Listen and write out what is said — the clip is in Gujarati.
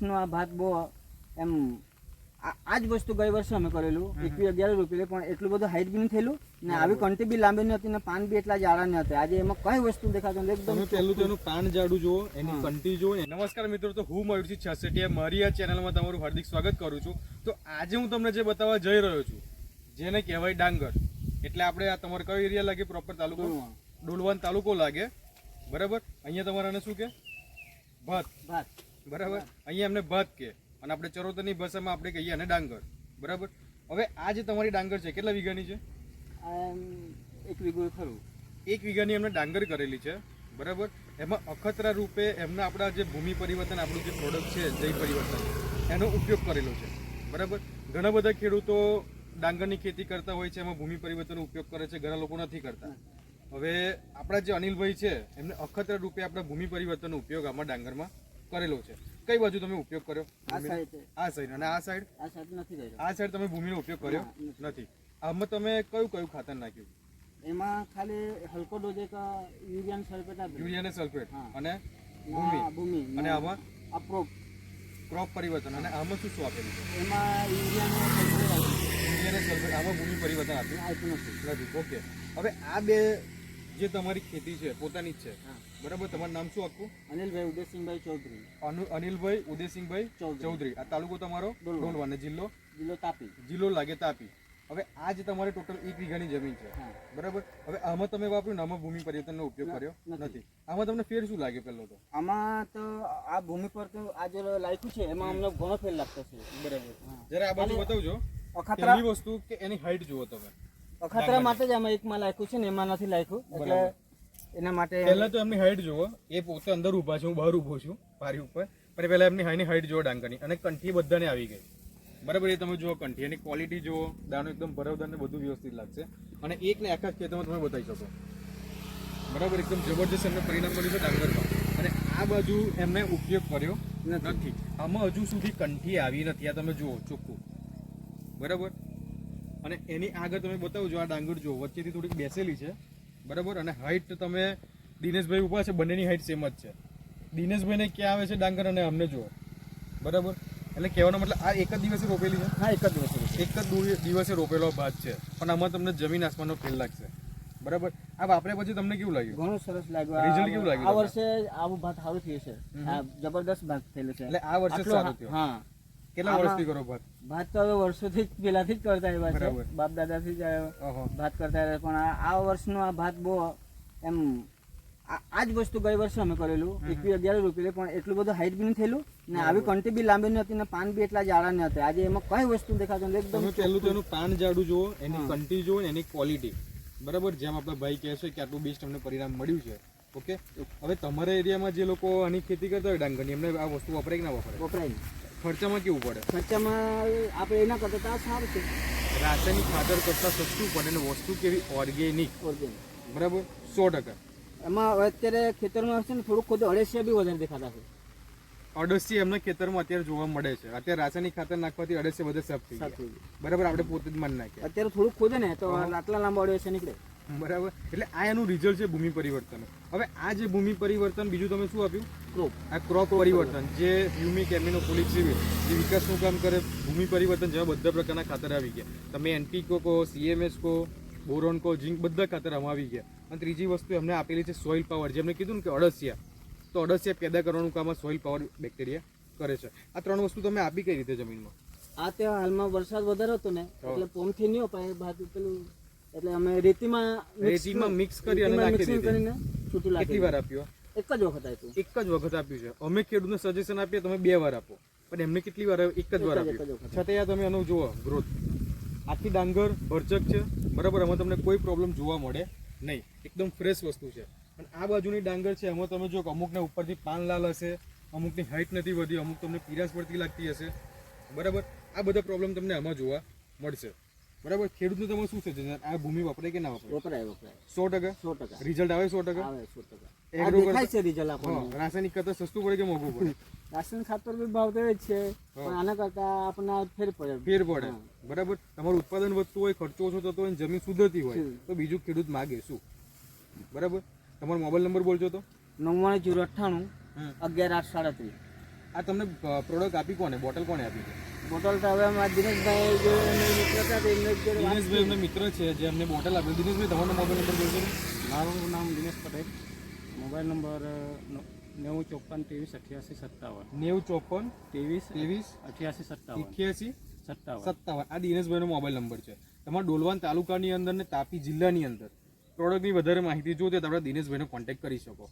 વર્ષનો આ ભાત બહુ એમ આ જ વસ્તુ ગઈ વર્ષે અમે કરેલું. એકવી અગિયાર રૂપિયા પણ એટલું બધું હાઈટ બી નહીં થયેલું ને આવી કંટી બી લાંબી નહીં હતી ને પાન બી એટલા જાડા નહીં હતા. આજે એમાં કઈ વસ્તુ દેખાતું એકદમ પહેલું તો એનું પાન જાડું જુઓ એની કંટી જુઓ. નમસ્કાર મિત્રો તો હું મયુરસિંહ છસેટિયા મારી આ ચેનલમાં તમારું હાર્દિક સ્વાગત કરું છું. તો આજે હું તમને જે બતાવવા જઈ રહ્યો છું જેને કહેવાય ડાંગર. એટલે આપણે આ તમારે કયો એરિયા લાગે? પ્રોપર તાલુકો. ડોલવાન તાલુકો લાગે. બરાબર? અહીંયા તમારે શું કે? ભાત. ભાત. બરાબર? અહીંયા એમને ભાત કે. અને આપણે ચરોતરની ભાષામાં આપણે કહીએ અને ડાંગર. બરાબર? હવે આ જે તમારી ડાંગર છે કેટલા વીઘાની છે? એક વીઘો ખરું. એક વીઘાની એમને ડાંગર કરેલી છે. બરાબર? એમાં અખતરા રૂપે એમના આપણા જે ભૂમિ પરિવર્તન આપણું જે પ્રોડક્ટ છે જય પરિવર્તન એનો ઉપયોગ કરેલો છે. બરાબર? ઘણા બધા ખેડૂતો ડાંગરની ખેતી કરતા હોય છે એમાં ભૂમિ પરિવર્તનનો ઉપયોગ કરે છે ઘણા લોકો નથી કરતા. હવે આપણા જે અનિલભાઈ છે એમને અખતરા રૂપે આપણા ભૂમિ પરિવર્તનનો ઉપયોગ આમાં ડાંગરમાં કરેલો છે. કઈ બાજુ તમે ઉપયોગ કર્યો? આ સાઈડ આ સાઈડ અને આ સાઈડ આ સાઈડ નથી આ સાઈડ તમે ભૂમિનો ઉપયોગ કર્યો? નથી. આમાં તમે કયું કયું ખાતર નાખ્યું? એમાં ખાલી હલકો ડોઝ એક યુરિયાન સલ્ફેટ આપ્યું યુરિયા અને સલ્ફેટ. અને ભૂમિ. ભૂમિ. અને આમાં? આ પ્રોપ ક્રોપ પરિવર્તન. અને આમાં શું શું આપેલું છે? એમાં યુરિયા ને સલ્ફેટ આમાં ભૂમિ પરિવર્તન આપ્યું? આપ્યું નથી. ઓકે. હવે આ બે જે તમારી ખેતી છે પોતાની જ છે. બરાબર? તમારું નામ શું આખું? અનિલભાઈ ઉદયસિંહભાઈ ચૌધરી. અનુ અનિલભાઈ ઉદયસિંહભાઈ ચૌધરી. આ તાલુકો તમારો. ડોલવા. અને જિલ્લો? જિલ્લો તાપી. જિલ્લો લાગે તાપી. હવે આ જે તમારે ટોટલ એક વીઘાની જમીન છે. બરાબર? હવે આમાં તમે વાપર્યું આમાં ભૂમિ પરિવર્તનનો ઉપયોગ કર્યો? નથી. આમાં તમને ફેર શું લાગે પહેલો તો? આમાં તો આ ભૂમિ પર તો આ જે લાયકું છે એમાં અમને ઘણો ફેર લાગતો છે. બરાબર. જરા આ બાજુ બતાવજો. પહેલી વસ્તુ કે એની હાઈટ જુઓ તમે. અખાત્રા માટે જ આમાં એકમાં લાખ્યું છે ને એમાં નથી લાખ્યું એટલે એના માટે પહેલા તો એમની હાઈટ જુઓ. એ પોતે અંદર ઊભા છે હું બહાર ઊભો છું પારી ઉપર. પણ પહેલા એમની હાઈની હાઈટ જુઓ ડાંગરની અને કંઠી બધાને આવી ગઈ. બરાબર એ તમે જુઓ કંઠી. એની ક્વોલિટી જુઓ. દાણો એકદમ ભરવદાર ને બધું વ્યવસ્થિત લાગશે. અને એક જ આખા ખેતરમાં તમે બતાવી શકો. બરાબર એકદમ જબરજસ્ત એમને પરિણામ મળ્યું છે ડાંગરમાં. અને આ બાજુ એમને ઉપયોગ કર્યો. નથી. આમાં હજુ સુધી કંઠી આવી નથી. આ તમે જુઓ ચોખ્ખું. બરાબર? અને એની આગળ તમે બતાવજો આ ડાંગર જુઓ વચ્ચેથી થોડીક બેસેલી છે બરાબર? અને હાઈટ તમે દિનેશભાઈ ઊભા છે બંનેની હાઈટ સેમ જ છે. દિનેશભાઈને ક્યાં આવે છે ડાંગર અને અમને જુઓ બરાબર? એટલે કહેવાનો મતલબ આ એક જ દિવસે રોપેલી છે? હા એક જ દિવસે એક જ દિવસે રોપેલો ભાત છે પણ આમાં તમને જમીન આસમાનનો ફેલ લાગશે બરાબર? આ વાપર્યા પછી તમને કેવું લાગ્યું? ઘણું સરસ લાગ્યું. રિઝલ્ટ કેવું લાગ્યું આ વર્ષે આવું ભાત સારું થયું છે. આ જબરદસ્ત ભાત થયેલું છે. એટલે આ વર્ષે સારું થયું. હા. કેટલા વર્ષથી કરો ભાત? ભાત તો હવે વર્ષોથી જ પહેલાથી જ કરતા આવ્યા. છે. બાપ દાદાથી જ ભાત કરતા આવ્યા પણ આ વર્ષનો આ ભાત બહુ એમ આ જ વસ્તુ ગઈ વર્ષે અમે કરેલું. એકવી અગિયાર રૂપિયા પણ એટલું બધું હાઈટ બી નહીં થયેલું. ને આવી કંટી બી લાંબી નહોતી ને પાન બી એટલા જાડા નહીં હતા આજે એમાં કઈ વસ્તુ દેખાતું એકદમ પહેલું તો એનું પાન જાડું જુઓ એની કંટી જુઓ ને એની ક્વોલિટી બરાબર? જેમ આપણા ભાઈ કહે છે કે આટલું બેસ્ટ અમને પરિણામ મળ્યું છે. ઓકે હવે તમારા એરિયામાં જે લોકો આની ખેતી કરતા હોય ડાંગરની એમને આ વસ્તુ વપરાય કે ના વપરાય? વપરાય. ખર્ચામાં કેવું પડે? ખર્ચામાં આપણે એના કરતા તો આ સારું છે. રાસાયણિક ખાતર કરતાં સસ્તું પડે અને વસ્તુ કેવી? ઓર્ગેનિક ઓર્ગેનિક બરાબર? સો ટકા. એમાં અત્યારે ખેતરમાં છે ને થોડુંક ખોદું અળસિયા બી વધારે દેખાતા છે. અડસી એમના ખેતરમાં અત્યારે જોવા મળે છે. અત્યારે રાસાયણિક ખાતર નાખવાથી અડસી બધા સાફ થઈ બરાબર? આપણે પોતે જ મન નાખીએ અત્યારે થોડુંક ખોદે ને તો આટલા લાંબા અળસિયા નીકળે. બરાબર? એટલે આ એનું રિઝલ્ટ છે ભૂમિ પરિવર્તન. હવે આ જે ભૂમિ પરિવર્તન બીજું તમે શું આપ્યું? ક્રોપ આ ક્રોપ પરિવર્તન જે હ્યુમિક એમિનો ફોલિક સિવિલ જે વિકાસનું કામ કરે ભૂમિ પરિવર્તન જેવા બધા પ્રકારના ખાતર આવી ગયા. તમે એનપીકો કહો સીએમએસ કહો બોરોન કહો ઝીંક બધા ખાતર આમાં આવી ગયા. અને ત્રીજી વસ્તુ એમને આપેલી છે સોઇલ પાવર જેમને કીધું ને કે અળસિયા. તો અળસિયા પેદા કરવાનું કામ સોઇલ પાવર બેક્ટેરિયા કરે છે. આ ત્રણ વસ્તુ તમે આપી કઈ રીતે જમીનમાં? આ તે હાલમાં વરસાદ વધારે હતો ને એટલે પોમથી નહીં અપાય પેલું એટલે અમે રેતીમાં રેતીમાં મિક્સ કરી અને નાખી દીધી. કરીને છૂટું કેટલી વાર આપ્યો? એક જ વખત આપ્યું. એક જ વખત આપ્યું છે. અમે ખેડૂતને સજેશન આપીએ તમે બે વાર આપો. પણ એમને કેટલી વાર એક જ વાર આપ્યું. છતાં તમે એનો જુઓ ગ્રોથ આખી ડાંગર ભરચક છે. બરાબર એમાં તમને કોઈ પ્રોબ્લેમ જોવા મળે નહીં. એકદમ ફ્રેશ વસ્તુ છે. અને આ બાજુની ડાંગર છે એમાં તમે જો અમુકને ઉપરથી પાન લાલ હશે અમુકની હાઈટ નથી વધી અમુક તમને પીરાશ પડતી લાગતી હશે. બરાબર આ બધા પ્રોબ્લેમ તમને આમાં જોવા મળશે. બરાબર? ખેડૂતનું તમે શું છે? આ ભૂમિ વપરાય કે ના વપરાય? વપરાય વપરાય. સો ટકા? સો ટકા. રિઝલ્ટ આવે સો ટકા? આવે સો ટકા. છે રિઝલ્ટ આપણને. રાસાયણિક કરતા સસ્તું પડે કે મોંઘું પડે? રાશન ખાતર બી ભાવ તો જ છે પણ આના કરતા આપણને ફેર પડે. ફેર પડે. બરાબર? તમારું ઉત્પાદન વધતું હોય ખર્ચો ઓછો થતો હોય જમીન સુધરતી હોય તો બીજું ખેડૂત માગે શું? બરાબર? તમારો મોબાઈલ નંબર બોલજો તો. નવ્વાણું જીરો અઠ્ઠાણું. અગિયાર આઠ સાડત્રીસ. આ તમને પ્રોડક્ટ આપી કોને? બોટલ કોને આપી છે? બોટલ તો હવે અમારા દિનેશભાઈ જે મિત્ર હતા એમને દિનેશભાઈ એમના મિત્ર છે જે અમને બોટલ આપી. દિનેશભાઈ તમારો મોબાઈલ નંબર બોલશો મારું નામ દિનેશ પટેલ. મોબાઈલ નંબર નેવું ચોપન ત્રેવીસ અઠ્યાસી સત્તાવન. નેવું ચોપન ત્રેવીસ ત્રેવીસ અઠ્યાસી સત્તાવન. અઠ્યાસી સત્તાવન. સત્તાવન. આ દિનેશભાઈનો મોબાઈલ નંબર છે. તમારા ડોલવાન તાલુકાની અંદર ને તાપી જિલ્લાની અંદર. પ્રોડક્ટની વધારે માહિતી જોઈએ તો આપણે દિનેશભાઈનો કોન્ટેક્ટ કરી શકો.